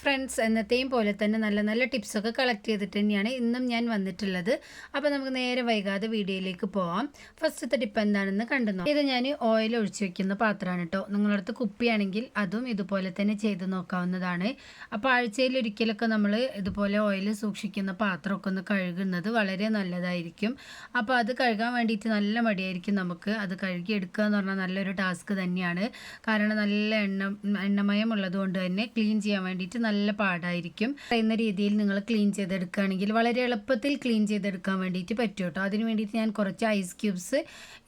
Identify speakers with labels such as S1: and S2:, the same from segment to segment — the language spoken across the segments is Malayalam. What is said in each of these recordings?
S1: ഫ്രണ്ട്സ് എന്നത്തെയും പോലെ തന്നെ നല്ല നല്ല ടിപ്സൊക്കെ കളക്ട് ചെയ്തിട്ട് തന്നെയാണ് ഇന്നും ഞാൻ വന്നിട്ടുള്ളത്. അപ്പോൾ നമുക്ക് നേരെ വൈകാതെ വീഡിയോയിലേക്ക് പോവാം. ഫസ്റ്റത്തെ ടിപ്പ് എന്താണെന്ന് കണ്ടു ഇത് ഞാൻ ഓയിൽ ഒഴിച്ചു വെക്കുന്ന പാത്രമാണ് കേട്ടോ. നിങ്ങളടുത്ത് കുപ്പിയാണെങ്കിൽ അതും ഇതുപോലെ തന്നെ ചെയ്ത് നോക്കാവുന്നതാണ്. അപ്പോൾ ആഴ്ചയിൽ ഒരിക്കലൊക്കെ നമ്മൾ ഇതുപോലെ ഓയിൽ സൂക്ഷിക്കുന്ന പാത്രമൊക്കെ ഒന്ന് കഴുകുന്നത് വളരെ നല്ലതായിരിക്കും. അപ്പോൾ അത് കഴുകാൻ വേണ്ടിയിട്ട് നല്ല മടിയായിരിക്കും നമുക്ക് അത് കഴുകി എടുക്കുക എന്ന് പറഞ്ഞാൽ നല്ലൊരു ടാസ്ക് തന്നെയാണ്. കാരണം നല്ല എണ്ണ എണ്ണമയം ഉള്ളതുകൊണ്ട് തന്നെ ക്ലീൻ ചെയ്യാൻ വേണ്ടിയിട്ട് നല്ല പാടായിരിക്കും. പറയുന്ന രീതിയിൽ നിങ്ങൾ ക്ലീൻ ചെയ്തെടുക്കുകയാണെങ്കിൽ വളരെ എളുപ്പത്തിൽ ക്ലീൻ ചെയ്തെടുക്കാൻ വേണ്ടിയിട്ട് പറ്റും കേട്ടോ അതിന് വേണ്ടിയിട്ട് ഞാൻ കുറച്ച് ഐസ് ക്യൂബ്സ്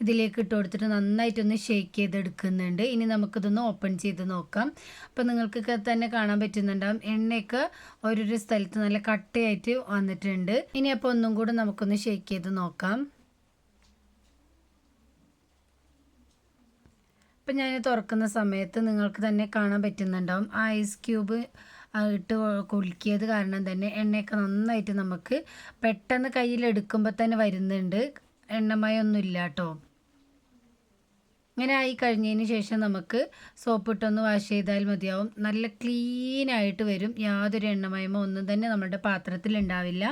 S1: ഇതിലേക്ക് ഇട്ട് കൊടുത്തിട്ട് നന്നായിട്ടൊന്ന് ഷേക്ക് ചെയ്തെടുക്കുന്നുണ്ട്. ഇനി നമുക്കിതൊന്ന് ഓപ്പൺ ചെയ്ത് നോക്കാം. അപ്പോൾ നിങ്ങൾക്ക് തന്നെ കാണാൻ പറ്റുന്നുണ്ടാവും. എണ്ണയൊക്കെ ഓരോരോ സ്ഥലത്ത് നല്ല കട്ടയായിട്ട് വന്നിട്ടുണ്ട്. ഇനി അപ്പോൾ ഒന്നും കൂടെ നമുക്കൊന്ന് ഷേക്ക് ചെയ്ത് നോക്കാം. അപ്പം ഞാൻ തുറക്കുന്ന സമയത്ത് നിങ്ങൾക്ക് തന്നെ കാണാൻ പറ്റുന്നുണ്ടാവും. ഐസ് ക്യൂബ് ഇട്ട് കുലുക്കിയത് കാരണം തന്നെ എണ്ണയൊക്കെ നന്നായിട്ട് നമുക്ക് പെട്ടെന്ന് കയ്യിൽ എടുക്കുമ്പോൾ തന്നെ വരുന്നുണ്ട്. എണ്ണമയൊന്നും ഇല്ല കേട്ടോ ഇങ്ങനെ ആയി കഴിഞ്ഞതിന് ശേഷം നമുക്ക് സോപ്പ് ഇട്ടൊന്ന് വാഷ് ചെയ്താൽ മതിയാവും. നല്ല ക്ലീനായിട്ട് വരും. യാതൊരു എണ്ണമയമോ ഒന്നും തന്നെ നമ്മുടെ പാത്രത്തിൽ ഉണ്ടാവില്ല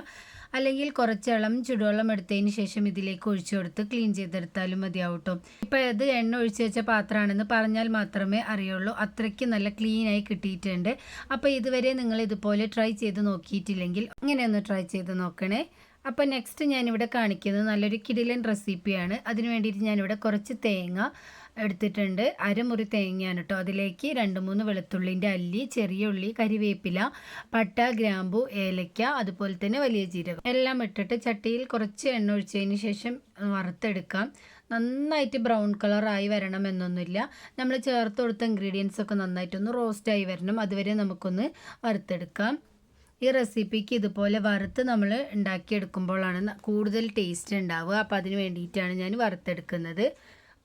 S1: അല്ലെങ്കിൽ കുറച്ച് ഇളം ചുടുവെള്ളം എടുത്തതിന് ശേഷം ഇതിലേക്ക് ഒഴിച്ചു കൊടുത്ത് ക്ലീൻ ചെയ്തെടുത്താലും മതിയാവട്ടോ. കേട്ടോ ഇപ്പം ഇത് എണ്ണ ഒഴിച്ചു വെച്ച പാത്രമാണെന്ന് പറഞ്ഞാൽ മാത്രമേ അറിയുള്ളൂ. അത്രയ്ക്ക് നല്ല ക്ലീനായി കിട്ടിയിട്ടുണ്ട്. അപ്പോൾ ഇതുവരെ നിങ്ങൾ ഇതുപോലെ ട്രൈ ചെയ്ത് നോക്കിയിട്ടില്ലെങ്കിൽ ഇങ്ങനെയൊന്ന് ട്രൈ ചെയ്ത് നോക്കണേ. അപ്പോൾ നെക്സ്റ്റ് ഞാനിവിടെ കാണിക്കുന്നത് നല്ലൊരു കിടിലൻ റെസിപ്പിയാണ് അതിന് വേണ്ടിയിട്ട് ഞാനിവിടെ കുറച്ച് തേങ്ങ എടുത്തിട്ടുണ്ട്. അരമുറി തേങ്ങയാണ് കേട്ടോ അതിലേക്ക് രണ്ട് മൂന്ന് വെളുത്തുള്ളിന്റെ അല്ലി ചെറിയ ഉള്ളി കരിവേപ്പില പട്ട ഗ്രാമ്പു ഏലക്ക അതുപോലെ തന്നെ വലിയ ജീരകം. എല്ലാം ഇട്ടിട്ട് ചട്ടിയിൽ കുറച്ച് എണ്ണ ഒഴിച്ചതിന് ശേഷം വറുത്തെടുക്കാം. നന്നായിട്ട് ബ്രൗൺ കളറായി വരണം എന്നൊന്നുമില്ല നമ്മൾ ചേർത്ത് കൊടുത്ത ഇൻഗ്രീഡിയൻസ് ഒക്കെ നന്നായിട്ടൊന്ന് റോസ്റ്റായി വരണം. അതുവരെ നമുക്കൊന്ന് വറുത്തെടുക്കാം. ഈ റെസിപ്പിക്ക് ഇതുപോലെ വറുത്ത് നമ്മൾ ഉണ്ടാക്കിയെടുക്കുമ്പോഴാണ് കൂടുതൽ ടേസ്റ്റ് ഉണ്ടാവുക. അപ്പോൾ അതിന് വേണ്ടിയിട്ടാണ് ഞാൻ വറുത്തെടുക്കുന്നത്.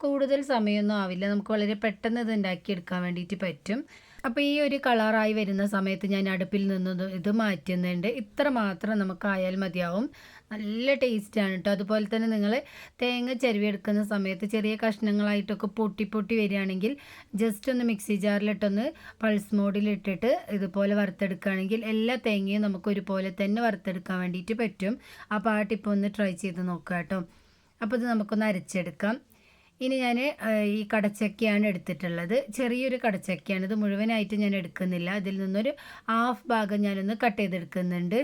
S1: കൂടുതൽ സമയമൊന്നും ആവില്ല. നമുക്ക് വളരെ പെട്ടെന്ന് ഇത് ഉണ്ടാക്കിയെടുക്കാൻ വേണ്ടിയിട്ട് പറ്റും. അപ്പോൾ ഈ ഒരു കളറായി വരുന്ന സമയത്ത് ഞാൻ അടുപ്പിൽ നിന്ന് ഇത് മാറ്റുന്നുണ്ട്. ഇത്ര മാത്രം നമുക്കായാൽ മതിയാവും. നല്ല ടേസ്റ്റാണ് കേട്ടോ അതുപോലെ തന്നെ നിങ്ങൾ തേങ്ങ ചെരുവിയെടുക്കുന്ന സമയത്ത് ചെറിയ കഷ്ണങ്ങളായിട്ടൊക്കെ പൊട്ടി പൊട്ടി വരികയാണെങ്കിൽ ജസ്റ്റ് ഒന്ന് മിക്സി ജാറിലിട്ടൊന്ന് പൾസ് മോഡിലിട്ടിട്ട് ഇതുപോലെ വറുത്തെടുക്കുകയാണെങ്കിൽ എല്ലാ തേങ്ങയും നമുക്ക് ഒരുപോലെ തന്നെ വറുത്തെടുക്കാൻ വേണ്ടിയിട്ട് പറ്റും. അപ്പോൾ ആ ടിപ്പ് ഒന്ന് ട്രൈ ചെയ്ത് നോക്കുക കേട്ടോ അപ്പോൾ ഇത് നമുക്കൊന്ന് അരച്ചെടുക്കാം. ഇനി ഞാൻ ഈ കടച്ചക്കയാണ് എടുത്തിട്ടുള്ളത്. ചെറിയൊരു കടച്ചക്കയാണ്. ഇത് മുഴുവനായിട്ട് ഞാൻ എടുക്കുന്നില്ല. അതിൽ നിന്നൊരു ഹാഫ് ഭാഗം ഞാനൊന്ന് കട്ട് ചെയ്തെടുക്കുന്നുണ്ട്.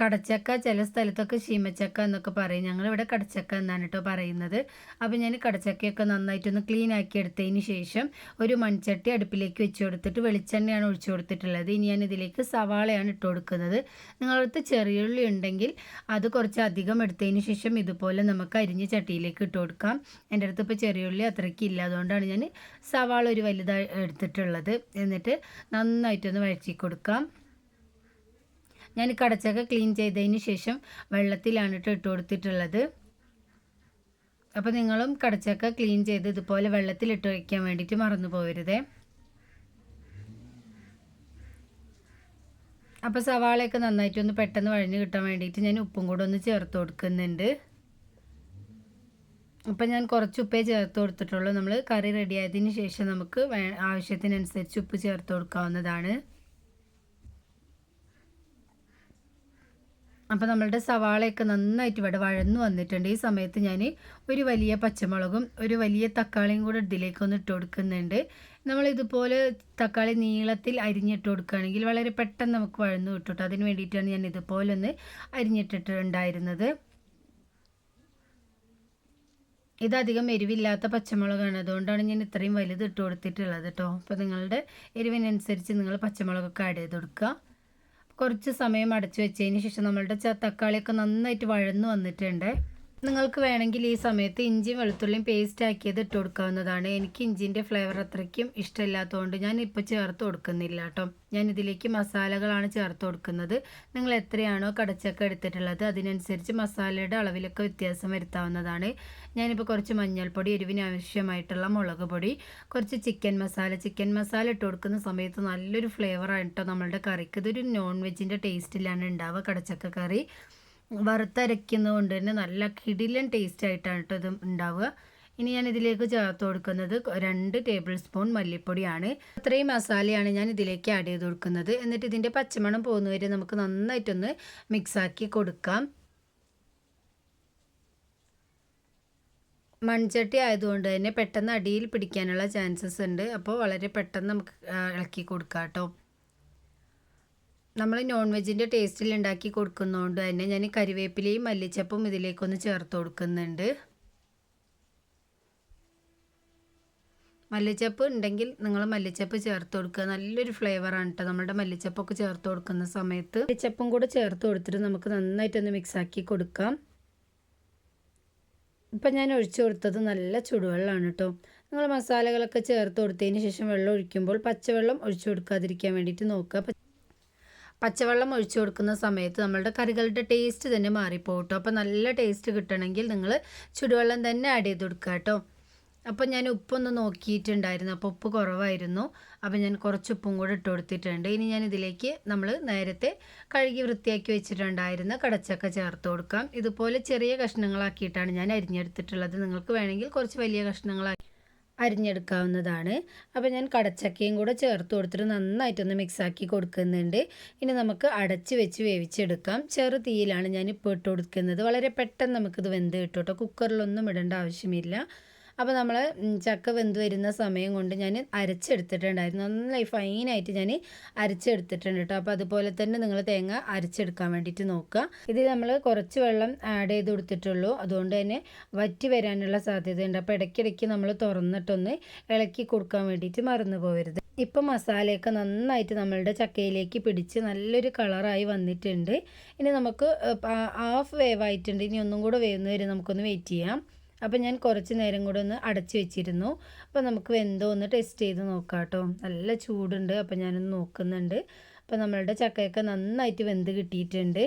S1: കടച്ചക്ക ചില സ്ഥലത്തൊക്കെ ശീമച്ചക്ക എന്നൊക്കെ പറയും. ഞങ്ങളിവിടെ കടച്ചക്ക എന്നാണ് കേട്ടോ പറയുന്നത്. അപ്പോൾ ഞാൻ കടച്ചക്കയൊക്കെ നന്നായിട്ടൊന്ന് ക്ലീൻ ആക്കി എടുത്തതിന് ശേഷം ഒരു മൺചട്ടി അടുപ്പിലേക്ക് വെച്ച് കൊടുത്തിട്ട് വെളിച്ചെണ്ണയാണ് ഒഴിച്ചു കൊടുത്തിട്ടുള്ളത്. ഇനി ഞാൻ ഇതിലേക്ക് സവാളയാണ് ഇട്ട് കൊടുക്കുന്നത്. നിങ്ങളടുത്ത് ചെറിയുള്ളി ഉണ്ടെങ്കിൽ അത് കുറച്ച് അധികം എടുത്തതിന് ശേഷം ഇതുപോലെ നമുക്ക് അരിഞ്ഞ് ചട്ടിയിലേക്ക് ഇട്ട് കൊടുക്കാം. എന്റെ അടുത്ത് ഇപ്പോൾ ചെറിയുള്ളി അത്രയ്ക്ക് ഇല്ല. അതുകൊണ്ടാണ് ഞാൻ സവാള ഒരു വലുതായി എടുത്തിട്ടുള്ളത്. എന്നിട്ട് നന്നായിട്ടൊന്ന് വഴച്ചി കൊടുക്കാം. ഞാൻ കടച്ചൊക്കെ ക്ലീൻ ചെയ്തതിന് ശേഷം വെള്ളത്തിലാണ് ഇട്ട് ഇട്ട് കൊടുത്തിട്ടുള്ളത്. അപ്പോൾ നിങ്ങളും കടച്ചൊക്കെ ക്ലീൻ ചെയ്ത് ഇതുപോലെ വെള്ളത്തിലിട്ട് വയ്ക്കാൻ വേണ്ടിയിട്ട് മറന്നു പോകരുതേ അപ്പോൾ സവാളയൊക്കെ നന്നായിട്ട് ഒന്ന് പെട്ടെന്ന് വഴഞ്ഞ് കിട്ടാൻ വേണ്ടിയിട്ട് ഞാൻ ഉപ്പും കൂടെ ഒന്ന് ചേർത്ത് കൊടുക്കുന്നുണ്ട്. അപ്പം ഞാൻ കുറച്ച് ഉപ്പേ ചേർത്ത് കൊടുത്തിട്ടുള്ളൂ. നമ്മൾ കറി റെഡിയായതിന് ശേഷം നമുക്ക് ആവശ്യത്തിനനുസരിച്ച് ഉപ്പ് ചേർത്ത് കൊടുക്കാവുന്നതാണ്. അപ്പോൾ നമ്മളുടെ സവാളയൊക്കെ നന്നായിട്ട് ഇവിടെ വഴന്നു വന്നിട്ടുണ്ട്. ഈ സമയത്ത് ഞാൻ ഒരു വലിയ പച്ചമുളകും ഒരു വലിയ തക്കാളിയും കൂടെ ഇതിലേക്കൊന്ന് ഇട്ട് കൊടുക്കുന്നുണ്ട്. നമ്മൾ ഇതുപോലെ തക്കാളി നീളത്തിൽ അരിഞ്ഞിട്ട് കൊടുക്കുകയാണെങ്കിൽ വളരെ പെട്ടെന്ന് നമുക്ക് വഴന്നു കിട്ടും. അതിന് വേണ്ടിയിട്ടാണ് ഞാൻ ഇതുപോലെ ഒന്ന് അരിഞ്ഞിട്ടിട്ടുണ്ടായിരുന്നത് ഇതധികം എരിവില്ലാത്ത പച്ചമുളകാണ്. അതുകൊണ്ടാണ് ഞാൻ ഇത്രയും വലുത് ഇട്ട് കൊടുത്തിട്ടുള്ളത് കേട്ടോ. അപ്പോൾ നിങ്ങളുടെ എരിവിനനുസരിച്ച് നിങ്ങൾ പച്ചമുളകൊക്കെ ആഡ് ചെയ്ത് കൊടുക്കുക. കുറച്ച് സമയം അടച്ചു വെച്ചതിന് ശേഷം നമ്മളുടെ തക്കാളിയൊക്കെ നന്നായിട്ട് വഴന്നു വന്നിട്ടുണ്ട്. നിങ്ങൾക്ക് വേണമെങ്കിൽ ഈ സമയത്ത് ഇഞ്ചിയും വെളുത്തുള്ളിയും പേസ്റ്റ് ആക്കിയത് ഇട്ട് കൊടുക്കാവുന്നതാണ്. എനിക്ക് ഇഞ്ചിന്റെ ഫ്ലേവർ അത്രയ്ക്കും ഇഷ്ടമില്ലാത്തതുകൊണ്ട് ഞാൻ ഇപ്പോൾ ചേർത്ത് കൊടുക്കുന്നില്ല കേട്ടോ. ഞാൻ ഇതിലേക്ക് മസാലകളാണ് ചേർത്ത് കൊടുക്കുന്നത്. നിങ്ങൾ എത്രയാണോ കടച്ചക്ക എടുത്തിട്ടുള്ളത് അതിനനുസരിച്ച് മസാലയുടെ അളവിലൊക്കെ വ്യത്യാസം വരുത്താവുന്നതാണ്. ഞാനിപ്പോൾ കുറച്ച് മഞ്ഞൾപ്പൊടി എരിവിന് ആവശ്യമായിട്ടുള്ള മുളക് പൊടി കുറച്ച് ചിക്കൻ മസാല ചിക്കൻ മസാല ഇട്ട് കൊടുക്കുന്ന സമയത്ത് നല്ലൊരു ഫ്ലേവറാണ് കേട്ടോ നമ്മളുടെ കറിക്ക്. ഇതൊരു നോൺ വെജിന്റെ ടേസ്റ്റിലാണ് ഉണ്ടാവുക കടച്ചക്ക കറി. വറുത്തരയ്ക്കുന്നത് കൊണ്ട് തന്നെ നല്ല കിടിലൻ ടേസ്റ്റ് ആയിട്ടാണ് ഇത് ഉണ്ടാവുക. ഇനി ഞാൻ ഇതിലേക്ക് ചേർത്ത് കൊടുക്കുന്നത് രണ്ട് ടേബിൾ സ്പൂൺ മല്ലിപ്പൊടിയാണ്. അത്രയും മസാലയാണ് ഞാൻ ഇതിലേക്ക് ആഡ് ചെയ്ത് കൊടുക്കുന്നത്. എന്നിട്ട് ഇതിന്റെ പച്ചമണം പോകുന്നവരെ നമുക്ക് നന്നായിട്ടൊന്ന് മിക്സാക്കി കൊടുക്കാം. മൺചട്ടി ആയതുകൊണ്ട് തന്നെ പെട്ടെന്ന് അടിയിൽ പിടിക്കാനുള്ള ചാൻസസ് ഉണ്ട്. അപ്പോൾ വളരെ പെട്ടെന്ന് നമുക്ക് ഇളക്കി കൊടുക്കാം കേട്ടോ നമ്മൾ നോൺ വെജിന്റെ ടേസ്റ്റിൽ ഉണ്ടാക്കി കൊടുക്കുന്നതുകൊണ്ട് തന്നെ ഞാൻ കരിവേപ്പിലയും മല്ലിച്ചപ്പും ഇതിലേക്കൊന്ന് ചേർത്ത് കൊടുക്കുന്നുണ്ട്. മല്ലിച്ചപ്പ് ഉണ്ടെങ്കിൽ നിങ്ങൾ മല്ലിച്ചപ്പ് ചേർത്ത് കൊടുക്കുക. നല്ലൊരു ഫ്ലേവറാണ് കേട്ടോ നമ്മുടെ മല്ലിച്ചപ്പൊക്കെ ചേർത്ത് കൊടുക്കുന്ന സമയത്ത്. മല്ലിച്ചപ്പും കൂടെ ചേർത്ത് കൊടുത്തിട്ട് നമുക്ക് നന്നായിട്ടൊന്ന് മിക്സാക്കി കൊടുക്കാം. ഇപ്പം ഞാൻ ഒഴിച്ചു കൊടുത്തത് നല്ല ചുടുവെള്ളമാണ് കേട്ടോ നിങ്ങൾ മസാലകളൊക്കെ ചേർത്ത് കൊടുത്തതിന് ശേഷം വെള്ളം ഒഴിക്കുമ്പോൾ പച്ചവെള്ളം ഒഴിച്ചു കൊടുക്കാതിരിക്കാൻ വേണ്ടിയിട്ട് നോക്കുക. പച്ചവെള്ളം ഒഴിച്ചു കൊടുക്കുന്ന സമയത്ത് നമ്മളുടെ കറികളുടെ ടേസ്റ്റ് തന്നെ മാറിപ്പോകും കേട്ടോ. അപ്പോൾ നല്ല ടേസ്റ്റ് കിട്ടണമെങ്കിൽ നിങ്ങൾ ചുടുവെള്ളം തന്നെ ആഡ് ചെയ്ത് കൊടുക്കുക കേട്ടോ. അപ്പോൾ ഞാൻ ഉപ്പൊന്ന് നോക്കിയിട്ടുണ്ടായിരുന്നു. അപ്പോൾ ഉപ്പ് കുറവായിരുന്നു. അപ്പോൾ ഞാൻ കുറച്ച് ഉപ്പും കൂടെ ഇട്ട് കൊടുത്തിട്ടുണ്ട്. ഇനി ഞാൻ ഇതിലേക്ക് നമ്മൾ നേരത്തെ കഴുകി വൃത്തിയാക്കി വെച്ചിട്ടുണ്ടായിരുന്ന കടച്ചക്ക ചേർത്ത് കൊടുക്കാം. ഇതുപോലെ ചെറിയ കഷ്ണങ്ങളാക്കിയിട്ടാണ് ഞാൻ അരിഞ്ഞെടുത്തിട്ടുള്ളത്. നിങ്ങൾക്ക് വേണമെങ്കിൽ കുറച്ച് വലിയ കഷ്ണങ്ങളാക്കി അരിഞ്ഞെടുക്കാവുന്നതാണ്. അപ്പോൾ ഞാൻ കടച്ചക്കയും കൂടെ ചേർത്ത് കൊടുത്തിട്ട് നന്നായിട്ടൊന്ന് മിക്സാക്കി കൊടുക്കുന്നുണ്ട്. ഇനി നമുക്ക് അടച്ച് വെച്ച് വേവിച്ചെടുക്കാം. ചെറു തീയിലാണ് ഞാൻ ഇപ്പോൾ ഇട്ട് കൊടുക്കുന്നത്. വളരെ പെട്ടെന്ന് നമുക്കിത് വെന്ത് കിട്ടും കേട്ടോ കുക്കറിലൊന്നും ഇടേണ്ട ആവശ്യമില്ല. അപ്പോൾ നമ്മൾ ചക്ക വെന്ത് വരുന്ന സമയം കൊണ്ട് ഞാൻ അരച്ചെടുത്തിട്ടുണ്ടായിരുന്നു. നന്നായി ഫൈനായിട്ട് ഞാൻ അരച്ചെടുത്തിട്ടുണ്ട് കേട്ടോ അപ്പോൾ അതുപോലെ തന്നെ നിങ്ങൾ തേങ്ങ അരച്ചെടുക്കാൻ വേണ്ടിയിട്ട് നോക്കുക. ഇതിൽ നമ്മൾ കുറച്ച് വെള്ളം ആഡ് ചെയ്ത് കൊടുത്തിട്ടുള്ളൂ. അതുകൊണ്ട് തന്നെ വറ്റി വരാനുള്ള സാധ്യതയുണ്ട്. അപ്പോൾ ഇടയ്ക്കിടയ്ക്ക് നമ്മൾ തുറന്നിട്ടൊന്ന് ഇളക്കി കൊടുക്കാൻ വേണ്ടിയിട്ട് മറന്നു പോകരുത് ഇപ്പം മസാലയൊക്കെ നന്നായിട്ട് നമ്മളുടെ ചക്കയിലേക്ക് പിടിച്ച് നല്ലൊരു കളറായി വന്നിട്ടുണ്ട്. ഇനി നമുക്ക് ഹാഫ് വേവായിട്ടുണ്ട്. ഇനി ഒന്നും കൂടെ വേവുന്ന വരെ നമുക്കൊന്ന് വെയിറ്റ് ചെയ്യാം. അപ്പോൾ ഞാൻ കുറച്ച് നേരം കൂടെ ഒന്ന് അടച്ചു വെച്ചിരുന്നു. അപ്പോൾ നമുക്ക് വെന്തോ ഒന്ന് ടെസ്റ്റ് ചെയ്ത് നോക്കാം കേട്ടോ നല്ല ചൂടുണ്ട്. അപ്പോൾ ഞാനൊന്ന് നോക്കുന്നുണ്ട്. അപ്പോൾ നമ്മളുടെ ചക്കയൊക്കെ നന്നായിട്ട് വെന്ത് കിട്ടിയിട്ടുണ്ട്.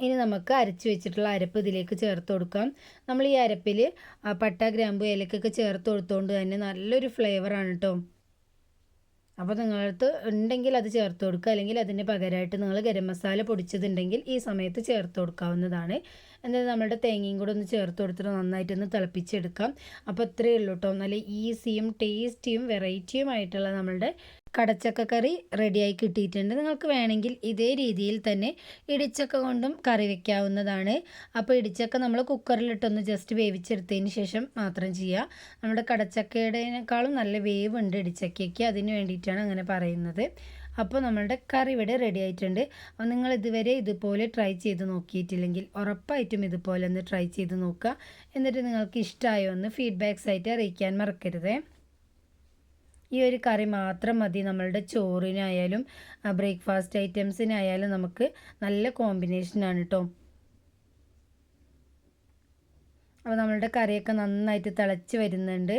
S1: ഇനി നമുക്ക് അരച്ച് വെച്ചിട്ടുള്ള അരപ്പ് ഇതിലേക്ക് ചേർത്ത് കൊടുക്കാം. നമ്മൾ ഈ അരപ്പിൽ പട്ട ഗ്രാമ്പു ഏലക്കൊക്കെ ചേർത്ത് കൊടുത്തുകൊണ്ട് തന്നെ നല്ലൊരു ഫ്ലേവറാണ് കേട്ടോ അപ്പോൾ നിങ്ങൾക്ക് ഉണ്ടെങ്കിൽ അത് ചേർത്ത് കൊടുക്കുക. അല്ലെങ്കിൽ അതിന് പകരമായിട്ട് നിങ്ങൾ ഗരം മസാല പൊടിച്ചതുണ്ടെങ്കിൽ ഈ സമയത്ത് ചേർത്ത് കൊടുക്കാവുന്നതാണ്. എന്നിട്ട് നമ്മളുടെ തേങ്ങയും കൂടെ ഒന്ന് ചേർത്ത് കൊടുത്തിട്ട് നന്നായിട്ടൊന്ന് തിളപ്പിച്ചെടുക്കാം. അപ്പോൾ ഇത്രയേ ഉള്ളൂ കേട്ടോ നല്ല ഈസിയും ടേസ്റ്റിയും വെറൈറ്റിയും ആയിട്ടുള്ള നമ്മളുടെ കടച്ചക്ക കറി റെഡിയായി കിട്ടിയിട്ടുണ്ട്. നിങ്ങൾക്ക് വേണമെങ്കിൽ ഇതേ രീതിയിൽ തന്നെ ഇടിച്ചക്ക കൊണ്ടും കറി വെക്കാവുന്നതാണ്. അപ്പോൾ ഇടിച്ചക്ക നമ്മൾ കുക്കറിലിട്ടൊന്ന് ജസ്റ്റ് വേവിച്ചെടുത്തതിന് ശേഷം മാത്രം ചെയ്യുക നമ്മുടെ കടച്ചക്കയുടേക്കാളും നല്ല വേവ് ഉണ്ട് ഇടിച്ചക്കയ്ക്ക്. അതിന് വേണ്ടിയിട്ടാണ് അങ്ങനെ പറയുന്നത്. അപ്പോൾ നമ്മളുടെ കറി ഇവിടെ റെഡി ആയിട്ടുണ്ട്. അപ്പോൾ നിങ്ങൾ ഇതുവരെ ഇതുപോലെ ട്രൈ ചെയ്ത് നോക്കിയിട്ടില്ലെങ്കിൽ ഉറപ്പായിട്ടും ഇതുപോലെ ഒന്ന് ട്രൈ ചെയ്ത് നോക്കുക. എന്നിട്ട് നിങ്ങൾക്ക് ഇഷ്ടമായോ എന്ന് ഫീഡ്ബാക്സ് ആയിട്ട് അറിയിക്കാൻ മറക്കരുതേ. ഈ ഒരു കറി മാത്രം മതി. നമ്മളുടെ ചോറിനായാലും ബ്രേക്ക്ഫാസ്റ്റ് ഐറ്റംസിനായാലും നമുക്ക് നല്ല കോമ്പിനേഷനാണ് കേട്ടോ അപ്പോൾ നമ്മളുടെ കറിയൊക്കെ നന്നായിട്ട് തിളച്ച് വരുന്നുണ്ട്.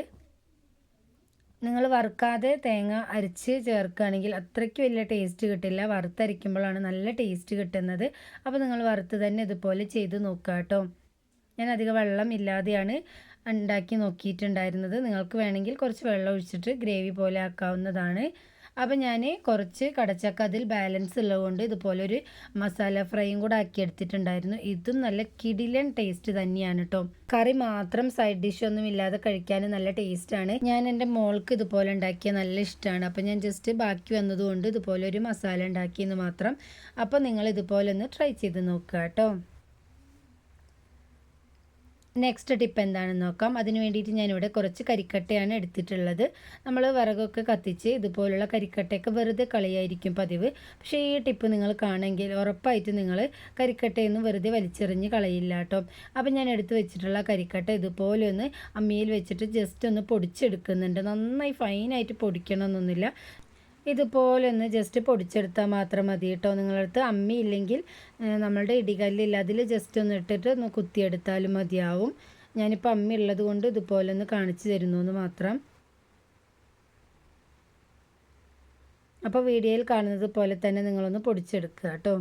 S1: നിങ്ങൾ വറുക്കാതെ തേങ്ങ അരച്ച് ചേർക്കുകയാണെങ്കിൽ അത്രയ്ക്ക് വലിയ ടേസ്റ്റ് കിട്ടില്ല. വറുത്തരയ്ക്കുമ്പോഴാണ് നല്ല ടേസ്റ്റ് കിട്ടുന്നത്. അപ്പോൾ നിങ്ങൾ വറുത്ത് തന്നെ ഇതുപോലെ ചെയ്ത് നോക്കുക കേട്ടോ ഞാൻ അധികം വെള്ളം ഇല്ലാതെയാണ് ഉണ്ടാക്കി നോക്കിയിട്ടുണ്ടായിരുന്നത്. നിങ്ങൾക്ക് വേണമെങ്കിൽ കുറച്ച് വെള്ളം ഒഴിച്ചിട്ട് ഗ്രേവി പോലെ ആക്കാവുന്നതാണ്. അപ്പോൾ ഞാൻ കുറച്ച് കടച്ചക്ക അതിൽ ബാലൻസ് ഉള്ളതുകൊണ്ട് ഇതുപോലൊരു മസാല ഫ്രൈയും കൂടെ ആക്കി എടുത്തിട്ടുണ്ടായിരുന്നു. ഇതും നല്ല കിടിലൻ ടേസ്റ്റ് തന്നെയാണ് കേട്ടോ കറി മാത്രം സൈഡ് ഡിഷ് ഒന്നും ഇല്ലാതെ കഴിക്കാൻ നല്ല ടേസ്റ്റാണ് ഞാൻ എന്റെ മോൾക്ക് ഇതുപോലെ ഉണ്ടാക്കിയ നല്ല ഇഷ്ടമാണ് അപ്പോൾ ഞാൻ ജസ്റ്റ് ബാക്കി വന്നതുകൊണ്ട് ഇതുപോലെ ഒരു മസാല ഉണ്ടാക്കിയെന്ന് മാത്രം. അപ്പോൾ നിങ്ങൾ ഇതുപോലെ ഒന്ന് ട്രൈ ചെയ്ത് നോക്കുക കേട്ടോ നെക്സ്റ്റ് ടിപ്പ് എന്താണെന്ന് നോക്കാം. അതിന് വേണ്ടിയിട്ട് ഞാനിവിടെ കുറച്ച് കരിക്കട്ടയാണ് എടുത്തിട്ടുള്ളത്. നമ്മൾ വിറകൊക്കെ കത്തിച്ച് ഇതുപോലുള്ള കരിക്കട്ടയൊക്കെ വെറുതെ കളിയായിരിക്കും പതിവ്. പക്ഷേ ഈ ടിപ്പ് നിങ്ങൾ കാണെങ്കിൽ ഉറപ്പായിട്ട് നിങ്ങൾ കരിക്കട്ടയൊന്നും വെറുതെ വലിച്ചെറിഞ്ഞ് കളയില്ല കേട്ടോ. അപ്പം ഞാൻ എടുത്തു വെച്ചിട്ടുള്ള കരിക്കട്ട ഇതുപോലെ ഒന്ന് അമ്മിയിൽ വെച്ചിട്ട് ജസ്റ്റ് ഒന്ന് പൊടിച്ചെടുക്കുന്നുണ്ട്. നന്നായി ഫൈനായിട്ട് പൊടിക്കണമെന്നൊന്നുമില്ല. ഇതുപോലെ ഒന്ന് ജസ്റ്റ് പൊടിച്ചെടുത്താൽ മാത്രം മതി കേട്ടോ. നിങ്ങളടുത്ത് അമ്മി ഇല്ലെങ്കിൽ നമ്മളുടെ ഇടികല്ലില്ല. അതിൽ ജസ്റ്റ് ഒന്ന് ഇട്ടിട്ട് ഒന്ന് കുത്തിയെടുത്താലും മതിയാവും. ഞാനിപ്പോൾ അമ്മി ഉള്ളത് കൊണ്ട് ഇതുപോലെ ഒന്ന് കാണിച്ചു തരുന്നു എന്ന് മാത്രം. അപ്പോൾ വീഡിയോയിൽ കാണുന്നത് പോലെ തന്നെ നിങ്ങളൊന്ന് പൊടിച്ചെടുക്കുക കേട്ടോ.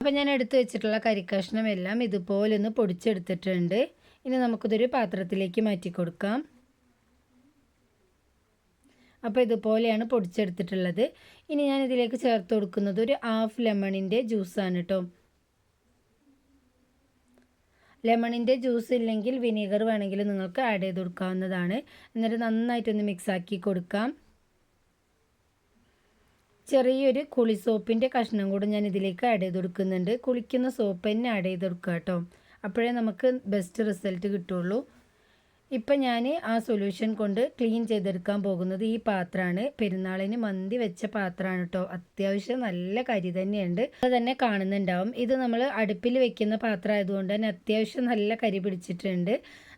S1: അപ്പോൾ ഞാൻ എടുത്തു വെച്ചിട്ടുള്ള കരിക്കഷ്ണമെല്ലാം ഇതുപോലെ ഒന്ന് പൊടിച്ചെടുത്തിട്ടുണ്ട്. ഇനി നമുക്കിതൊരു പാത്രത്തിലേക്ക് മാറ്റി കൊടുക്കാം അപ്പോൾ ഇതുപോലെയാണ് പൊടിച്ചെടുത്തിട്ടുള്ളത്. ഇനി ഞാൻ ഇതിലേക്ക് ചേർത്ത് കൊടുക്കുന്നത് ഒരു ഹാഫ് ലെമണിന്റെ ജ്യൂസാണ് കേട്ടോ ലെമണിന്റെ ജ്യൂസ് ഇല്ലെങ്കിൽ വിനീഗർ വേണമെങ്കിൽ നിങ്ങൾക്ക് ആഡ് ചെയ്ത് കൊടുക്കാവുന്നതാണ്. എന്നിട്ട് നന്നായിട്ടൊന്ന് മിക്സാക്കി കൊടുക്കാം. ചെറിയൊരു കുളി സോപ്പിന്റെ കഷ്ണം കൂടെ ഞാൻ ഇതിലേക്ക് ആഡ് ചെയ്ത് കൊടുക്കുന്നുണ്ട്. കുളിക്കുന്ന സോപ്പ് തന്നെ ആഡ് ചെയ്ത് കൊടുക്കുക കേട്ടോ അപ്പോഴേ നമുക്ക് ബെസ്റ്റ് റിസൾട്ട് കിട്ടുള്ളൂ. ഇപ്പം ഞാൻ ആ സൊല്യൂഷൻ കൊണ്ട് ക്ലീൻ ചെയ്തെടുക്കാൻ പോകുന്നത് ഈ പാത്രമാണ്. പെരുന്നാളിന് മന്തി വെച്ച പാത്രമാണ് കേട്ടോ അത്യാവശ്യം നല്ല കരി തന്നെയുണ്ട്. അത് തന്നെ കാണുന്നുണ്ടാവും. ഇത് നമ്മൾ അടുപ്പിൽ വെക്കുന്ന പാത്രം ആയതുകൊണ്ട് തന്നെ അത്യാവശ്യം നല്ല കരി പിടിച്ചിട്ടുണ്ട്.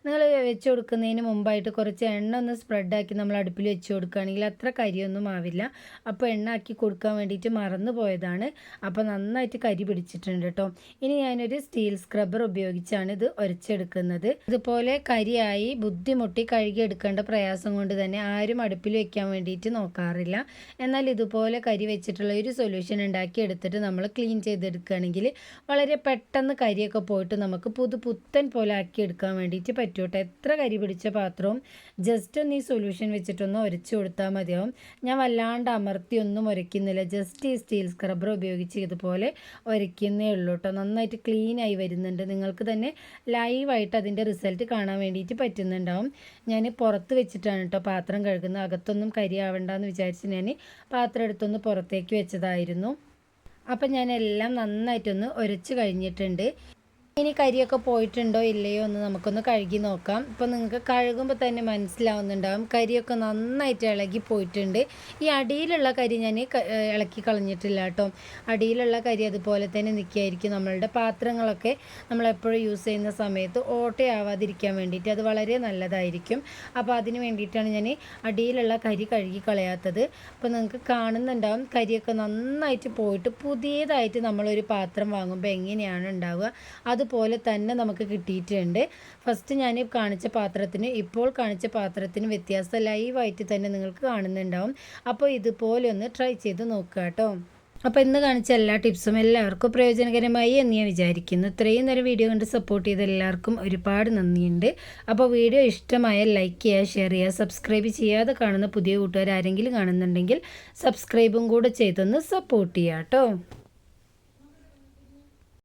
S1: നിങ്ങൾ വെച്ച് കൊടുക്കുന്നതിന് മുമ്പായിട്ട് കുറച്ച് എണ്ണ ഒന്ന് സ്പ്രെഡാക്കി നമ്മൾ അടുപ്പിൽ വെച്ച് കൊടുക്കുകയാണെങ്കിൽ അത്ര കരിയൊന്നും ആവില്ല. അപ്പോൾ എണ്ണ ആക്കി കൊടുക്കാൻ വേണ്ടിയിട്ട് മറന്നു പോയതാണ്. അപ്പോൾ നന്നായിട്ട് കരി പിടിച്ചിട്ടുണ്ട് കേട്ടോ. ഇനി ഞാനൊരു സ്റ്റീൽ സ്ക്രബ്ബർ ഉപയോഗിച്ചാണ് ഇത് ഉരച്ചെടുക്കുന്നത് ഇതുപോലെ കരിയായി ബുദ്ധിമുട്ടി കഴുകിയെടുക്കേണ്ട പ്രയാസം കൊണ്ട് തന്നെ ആരും അടുപ്പിൽ വെക്കാൻ വേണ്ടിയിട്ട് നോക്കാറില്ല. എന്നാൽ ഇതുപോലെ കരി വെച്ചിട്ടുള്ള ഒരു സൊല്യൂഷൻ ഉണ്ടാക്കി എടുത്തിട്ട് നമ്മൾ ക്ലീൻ ചെയ്തെടുക്കുകയാണെങ്കിൽ വളരെ പെട്ടെന്ന് കരിയൊക്കെ പോയിട്ട് നമുക്ക് പുതു പുത്തൻ പോലെ ആക്കി എടുക്കാൻ വേണ്ടിയിട്ട് പറ്റും. കേട്ടോ എത്ര കരി പിടിച്ച പാത്രവും ജസ്റ്റ് ഒന്ന് ഈ സൊല്യൂഷൻ വെച്ചിട്ടൊന്ന് ഉരച്ചു കൊടുത്താൽ മതിയാവും. ഞാൻ വല്ലാണ്ട് അമർത്തി ഒന്നും ഉരയ്ക്കുന്നില്ല ജസ്റ്റ് ഈ സ്റ്റീൽ സ്ക്രബ്ബർ ഉപയോഗിച്ച് ഇതുപോലെ ഉരയ്ക്കുന്നേ ഉള്ളൂ കേട്ടോ നന്നായിട്ട് ക്ലീൻ ആയി വരുന്നുണ്ട്. നിങ്ങൾക്ക് തന്നെ ലൈവായിട്ട് അതിന്റെ റിസൾട്ട് കാണാൻ വേണ്ടിയിട്ട് പറ്റുന്നുണ്ടാവും. ഞാൻ പുറത്ത് വെച്ചിട്ടാണ് കേട്ടോ പാത്രം കഴുകുന്നത്. അകത്തൊന്നും കരി ആവണ്ടെന്ന് വിചാരിച്ച് ഞാൻ പാത്രം എടുത്തൊന്ന് പുറത്തേക്ക് വെച്ചതായിരുന്നു. അപ്പം ഞാൻ എല്ലാം നന്നായിട്ടൊന്ന് ഉരച്ച് കഴിഞ്ഞിട്ടുണ്ട്. ഇനി കരിയൊക്കെ പോയിട്ടുണ്ടോ ഇല്ലയോ എന്ന് നമുക്കൊന്ന് കഴുകി നോക്കാം. ഇപ്പോൾ നിങ്ങൾക്ക് കഴുകുമ്പോൾ തന്നെ മനസ്സിലാവുന്നുണ്ടാവും. കരിയൊക്കെ നന്നായിട്ട് ഇളകി പോയിട്ടുണ്ട്. ഈ അടിയിലുള്ള കരി ഞാൻ ഇളക്കി കളഞ്ഞിട്ടില്ല കേട്ടോ. അടിയിലുള്ള കരി അതുപോലെ തന്നെ നിൽക്കുകയായിരിക്കും. നമ്മളുടെ പാത്രങ്ങളൊക്കെ നമ്മളെപ്പോഴും യൂസ് ചെയ്യുന്ന സമയത്ത് ഓട്ടയാവാതിരിക്കാൻ വേണ്ടിയിട്ട് അത് വളരെ നല്ലതായിരിക്കും. അപ്പോൾ അതിന് വേണ്ടിയിട്ടാണ് ഞാൻ അടിയിലുള്ള കരി കഴുകി കളയാത്തത്. അപ്പോൾ നിങ്ങൾക്ക് കാണുന്നുണ്ടാവും കരിയൊക്കെ നന്നായിട്ട് പോയിട്ട് പുതിയതായിട്ട് നമ്മളൊരു പാത്രം വാങ്ങുമ്പോൾ എങ്ങനെയാണ് ഉണ്ടാവുക. അത് അതുപോലെ തന്നെ നമുക്ക് കിട്ടിയിട്ടുണ്ട്. ഫസ്റ്റ് ഞാൻ കാണിച്ച പാത്രത്തിന് ഇപ്പോൾ കാണിച്ച പാത്രത്തിന് വ്യത്യാസം ലൈവായിട്ട് തന്നെ നിങ്ങൾക്ക് കാണുന്നുണ്ടാവും. അപ്പോൾ ഇതുപോലെ ഒന്ന് ട്രൈ ചെയ്ത് നോക്കുക കേട്ടോ അപ്പോൾ ഇന്ന് കാണിച്ച എല്ലാ ടിപ്സും എല്ലാവർക്കും പ്രയോജനകരമായി എന്ന് ഞാൻ വിചാരിക്കുന്നു. ഇത്രയും നേരം വീഡിയോ കണ്ട് സപ്പോർട്ട് ചെയ്ത എല്ലാവർക്കും ഒരുപാട് നന്ദിയുണ്ട്. അപ്പോൾ വീഡിയോ ഇഷ്ടമായ ലൈക്ക് ചെയ്യുക ഷെയർ ചെയ്യുക സബ്സ്ക്രൈബ് ചെയ്യാതെ കാണുന്ന പുതിയ കൂട്ടുകാർ ആരെങ്കിലും കാണുന്നുണ്ടെങ്കിൽ സബ്സ്ക്രൈബും കൂടെ ചെയ്തൊന്ന് സപ്പോർട്ട് ചെയ്യാം കേട്ടോ